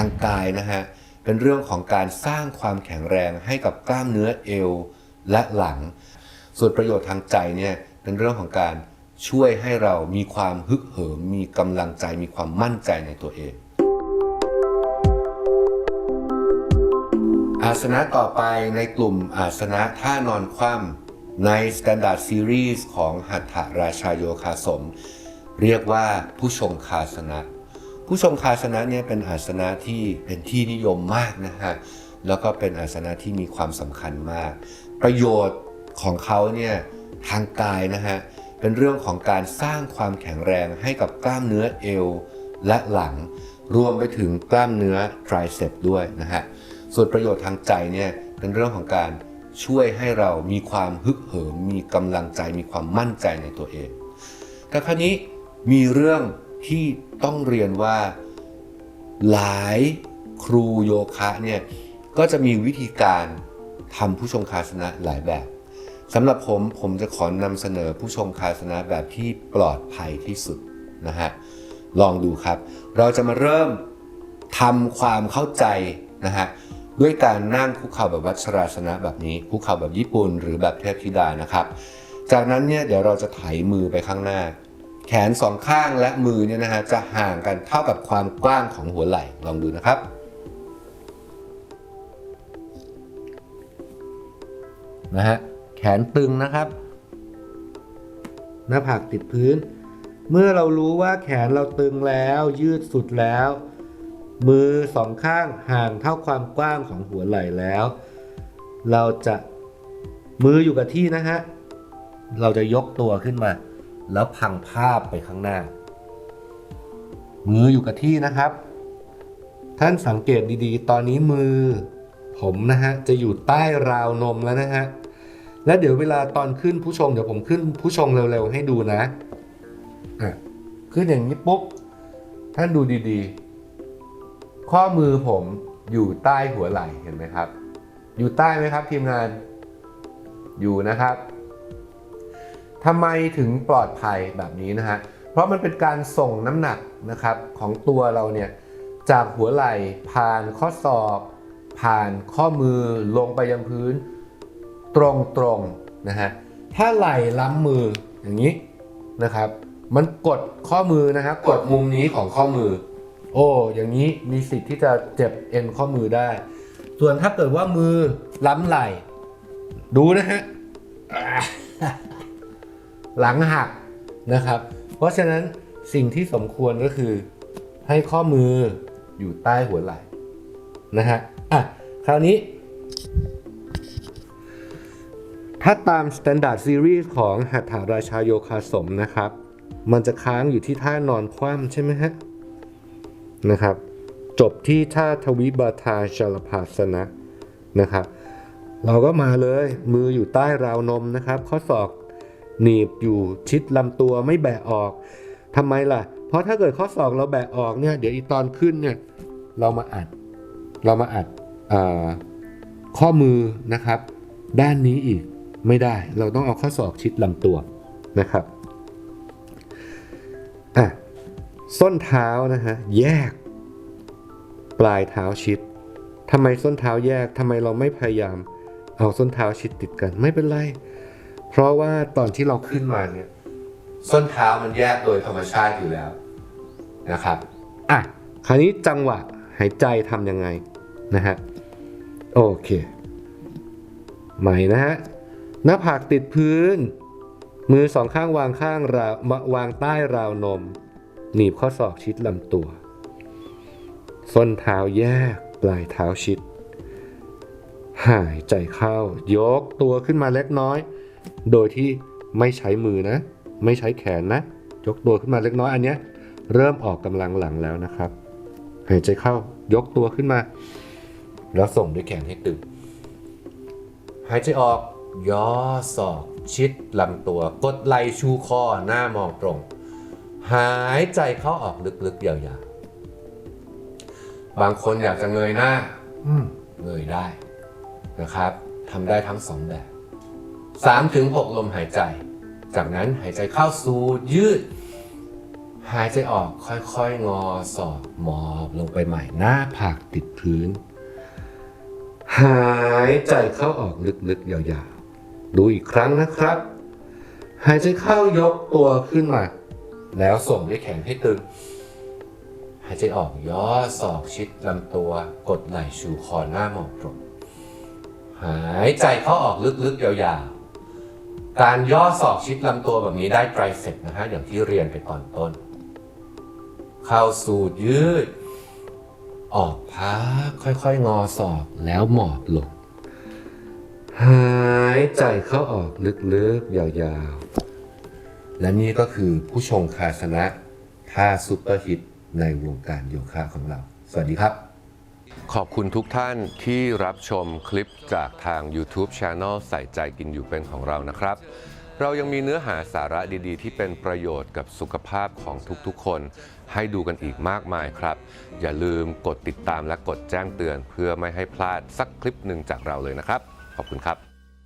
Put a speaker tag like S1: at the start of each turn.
S1: างกายนะฮะ เป็นเรื่องของการสร้างความแข็งแรงให้กับกล้ามเนื้อเอวและหลัง ส่วนประโยชน์ทางใจเนี่ยเป็นเรื่องของการช่วยให้เรามีความฮึกเหิม มีกำลังใจ มีความมั่นใจในตัวเอง อาสนะต่อไปในกลุ่มอาสนะท่านอนคว่ำใน Standard Series ของหัตถราชาโยคาสม เรียกว่าผู้ชงคาสนะ ผู้ชงคาสนะเนี่ยเป็นอาสนะที่เป็นที่นิยมมากนะฮะแล้วก็เป็นอาสนะที่มีความสำคัญมาก ประโยชน์ของเขาเนี่ยทางกายนะฮะเป็นเรื่องของการสร้างความแข็งแรงให้กับกล้ามเนื้อเอวและหลัง รวมไปถึงกล้ามเนื้อไตรเซปด้วยนะฮะส่วนประโยชน์ทางใจเนี่ยเป็นเรื่องของการช่วยให้เรามีความฮึกเหิมมีกำลังใจมีความมั่นใจในตัวเองแต่คราวนี้มีเรื่อง ที่ต้องเรียนว่าหลายครูโยคะเนี่ยก็จะมีวิธีการทำผู้ชงคาสนะหลายแบบสำหรับผมผมจะขอนำเสนอผู้ชงคาสนะแบบที่ปลอดภัยที่สุดนะฮะลองดูครับ เราจะมาเริ่มทำความเข้าใจนะฮะด้วยการนั่งคุกเข่าแบบวัชราสนะแบบนี้คุกเข่าแบบญี่ปุ่น หรือแบบเทพธิดานะครับ จากนั้นเนี่ยเดี๋ยวเราจะไถมือไปข้างหน้า แขนสองข้างและมือเนี่ยนะฮะจะห่างกันเท่ากับความกว้างของหัวไหล่ลองดูนะครับ นะฮะแขนตึงนะครับ หน้าผากติดพื้น เมื่อเรารู้ว่าแขนเราตึงแล้วยืดสุดแล้ว มือสองข้างห่างเท่าความกว้างของหัวไหล่แล้ว เราจะมืออยู่กับที่นะฮะเราจะยกตัวขึ้นมา แล้วพังภาพไปข้างหน้า มืออยู่กับที่นะครับ ท่านสังเกตดีๆ ตอนนี้มือ ผมนะฮะจะอยู่ใต้ราวนมแล้วนะฮะและเดี๋ยวเวลาตอนขึ้นผู้ชงเดี๋ยวผมขึ้นผู้ชงเร็วๆให้ดูนะอะขึ้นอย่างนี้ปุ๊บท่านดูดีๆ ข้อมือผมอยู่ใต้หัวไหล่เห็นไหมครับ อยู่ใต้ไหมครับทีมงาน อยู่นะครับ ทำไมถึงปลอดภัยแบบนี้นะฮะ เพราะมันเป็นการส่งน้ำหนักนะครับของตัวเราเนี่ยจากหัวไหล่ผ่านข้อศอกผ่านข้อมือลงไปยังพื้นตรงๆนะฮะ ถ้าไหล่ล้ำมืออย่างนี้นะครับ มันกดข้อมือนะฮะกดมุมนี้ของข้อมือ โอ้อย่างนี้มีสิทธิ์ที่จะเจ็บเอ็นข้อมือได้ ส่วนถ้าเกิดว่ามือล้ำไหล่ ดูนะฮะ หลังหักนะครับ เพราะฉะนั้นสิ่งที่สมควรก็คือให้ข้อมืออยู่ใต้หัวไหล่นะฮะอะคราวนี้ ถ้าตาม Standard Series ของหัตถาราชาโยคาสมนะครับ มันจะค้างอยู่ที่ท่านอนคว่ำใช่ไหมฮะนะครับ จบที่ท่าทวิบาทาชลภาสนะนะครับ เราก็มาเลยมืออยู่ใต้ราวนมนะครับ ข้อศอก หนีบอยู่ชิดลำตัวไม่แบะออกทำไมล่ะ เพราะถ้าเกิดข้อศอกเราแบะออกเนี่ย เดี๋ยวอีตอนขึ้นเนี่ยเรามาอัด เรามาอัดอข้อมือนะครับ ด้านนี้อีกไม่ได้ เราต้องเอาข้อศอกชิดลำตัวนะครับอะส้นเท้านะฮะแยก ปลายเท้าชิดทำไมส้นเท้าแยกทำไมเราไม่พยายาม เอาส้นเท้าชิดติดกันไม่เป็นไร เพราะว่าตอนที่เราขึ้นมาเนี่ย ส้นเท้ามันแยกโดยธรรมชาติอยู่แล้วนะครับอะคราวนี้จังหวะหายใจทำยังไงนะฮะโอเค ใหม่นะฮะหน้าผากติดพื้น มือสองข้างวางข้างราววางใต้ราวนม หนีบข้อศอกชิดลำตัว ส้นเท้าแยกปลายเท้าชิด หายใจเข้ายกตัวขึ้นมาเล็กน้อย โดยที่ไม่ใช้มือนะ ไม่ใช้แขนนะ ยกตัวขึ้นมาเล็กน้อยอันนี้เริ่มออกกำลังหลังแล้วนะครับหายใจเข้ายกตัวขึ้นมา แล้วส่งด้วยแขนให้ตึงหายใจออกย่อศอกชิดลำตัว กดไหล่ชูคอหน้ามองตรง หายใจเข้าออกลึกๆยาวๆบางคนอยากจะเงยหน้าอืมเงยได้นะครับทำได้ทั้งสองแบบ 3ถึง6ลมหายใจ จากนั้นหายใจเข้าสูดยืด หายใจออกค่อยๆ งอศอกหมอบลงไปใหม่หน้าผากติดพื้น หายใจเข้าออกลึกๆ ยาวๆ ดูอีกครั้งนะครับ หายใจเข้ายกตัวขึ้นมา แล้วส่งด้วยแขนให้ตึง หายใจออกย่อศอกชิดลำตัว กดไหล่ชูคอหน้าหมองตรงหายใจเข้าออกลึกๆ ยาวๆ การย่อศอกชิดลำตัวแบบนี้ได้ไตรเซปนะฮะอย่างที่เรียนไปตอนต้น เข้าสูดยืด ออกพักค่อยๆ งอศอกแล้วหมอบลง หายใจเข้าออกลึกๆ ยาวๆ และนี่ก็คือผู้ชงคาสนะท่าซุปเปอร์ฮิตในวงการโยคะของเรา สวัสดีครับ ขอบคุณทุกท่านที่รับชมคลิปจากทาง YouTube Channel ใส่ใจกินอยู่เป็นของเรานะครับ เรายังมีเนื้อหาสาระดีๆ ที่เป็นประโยชน์กับสุขภาพของทุกๆ คน ให้ดูกันอีกมากมายครับ อย่าลืมกดติดตามและกดแจ้งเตือน เพื่อไม่ให้พลาดสักคลิปหนึ่งจากเราเลยนะครับ ขอบคุณครับ